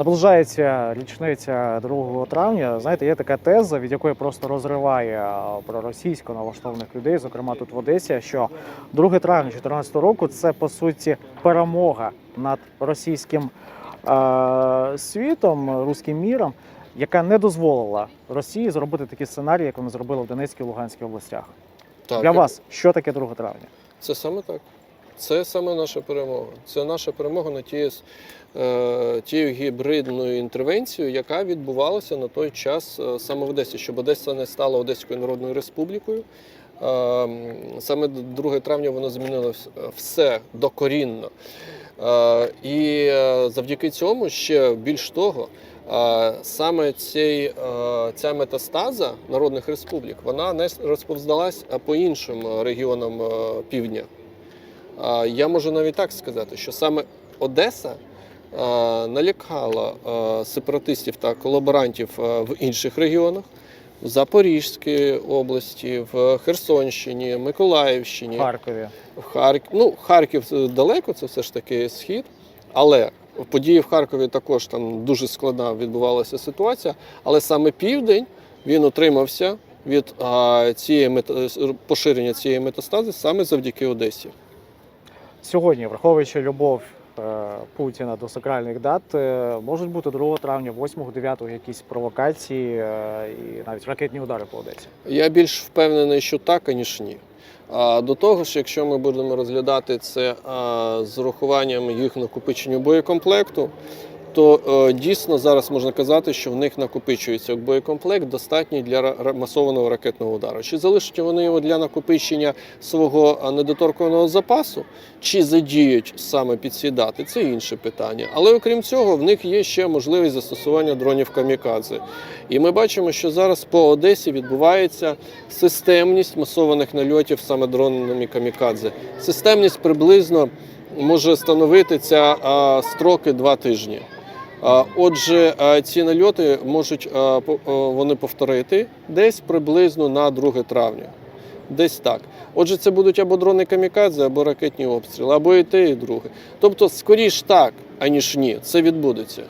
Наближається річниця 2 травня. Знаєте, є така теза, від якої просто розриває проросійсько налаштованих людей, зокрема тут в Одесі, що 2 травня 2014 року це по суті перемога над російським е, світом, руським міром, яка не дозволила Росії зробити такі сценарії, як вони зробили в Донецькій і Луганській областях. Так, Для вас що таке 2 травня? Це саме так. Це саме наша перемога. Це наша перемога над тією, е, тією гібридною інтервенцією, яка відбувалася на той час е, саме в Одесі, щоб Одеса не стала Одеською Народною Республікою. Е, Саме 2 травня воно змінило все докорінно. І завдяки цьому ще більш того, саме цей, ця метастаза народних республік вона не розповздалась по іншим регіонам півдня. Я можу навіть так сказати, що саме Одеса налякала сепаратистів та колаборантів в інших регіонах. В Запорізькій області, в Херсонщині, Миколаївщині, Харкові. в Харків. Ну, Харків далеко, це все ж таки схід. Але події в Харкові також там дуже складна відбувалася ситуація. Але саме південь він утримався від а, цієї е, поширення цієї метастази саме завдяки Одесі. Сьогодні, враховуючи любов е, Путіна до сакральних дат, е, можуть бути 2 травня, 8, 9 якісь провокації е, і навіть ракетні удари по Одесі. Я більш впевнений, що так, аніж ні. А до того ж, якщо ми будемо розглядати це з урахуванням їх накопичення боєкомплекту, то е, дійсно зараз можна казати, що в них накопичується боєкомплект достатній для масованого ракетного удару. Чи залишать вони його для накопичення свого недоторканого запасу, чи задіють саме підсідати, це інше питання. Але окрім цього, в них є ще можливість застосування дронів камікадзе. І ми бачимо, що зараз по Одесі відбувається системність масованих нальотів саме дронами камікадзе. Системність приблизно може становити ця а, строки два тижні. Отже, ці нальоти можуть вони повторити десь приблизно на 2 травня. Десь так. Отже, це будуть або дрони камікадзе, або ракетні обстріли, або і те, і друге. Тобто, скоріш так, аніж ні, це відбудеться.